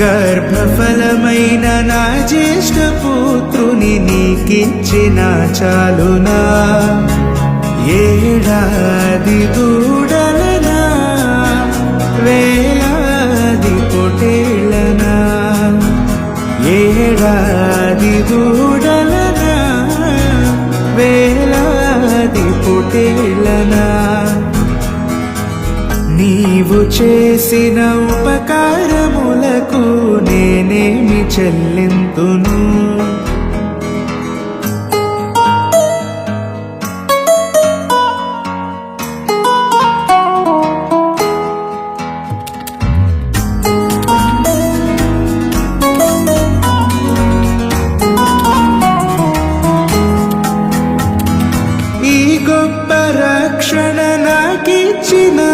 గర్భఫలమైన నా జ్యేష్ఠ పుత్రుని నీకిచ్చిన చాలునా. ఏడాది దూడలనా వేలాది పొటేళ్ళనా ఏడాది దూడ నీవు చేసిన ఉపకారములకు నేనేమి చెల్లింతును? ఈ గొప్ప రక్షణ నాకిచ్చినందుకు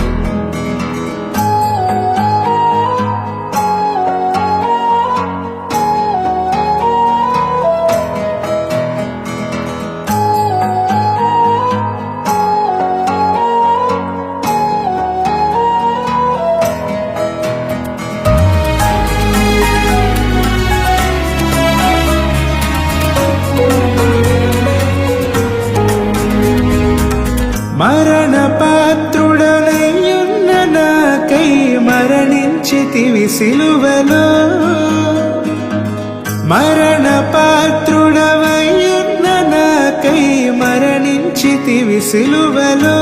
మరణ పాత్రుడనయ్యున్న నాకై మరణించితివి సిలువలో. మరణ పాత్రుడవయ్యున్న నాకై మరణించితివి సిలువలో.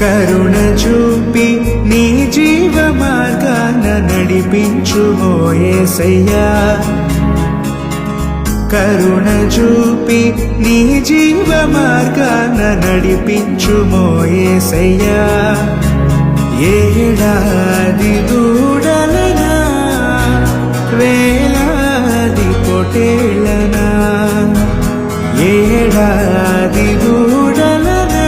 కరుణ చూపి నీ జీవ మార్గాన నడిపించుమోయేసయ్యా కరుణ చూపి నీ జీవ మార్గాన నడిపించు ఏడాది దూడలనా వేలాది పొటేళ్ళనా ఏడాది దూడలనా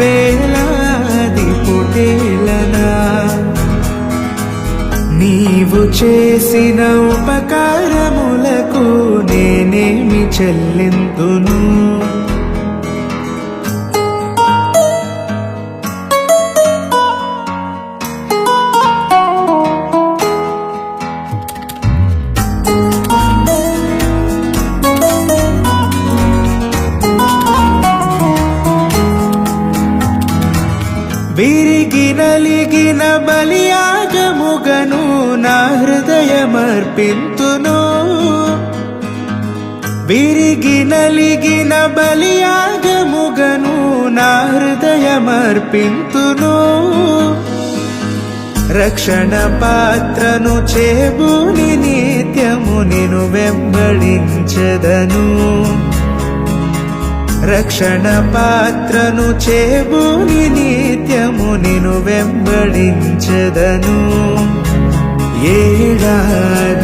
వేలాది పొటేళ్ళనా నీవు చేసిన ఉపకారం చెల్లింతును. విరిగి నలిగిన బలియాగముగను నా హృదయమర్పింతును. కలిగిన బలియాగముగను నా హృదయమర్పింతును. రక్షణ పాత్రను చేబూని నిత్యము నిను వెంబడించదను. రక్షణ పాత్రను చేబూని నిత్యము నిను వెంబడించదను. ఏడాది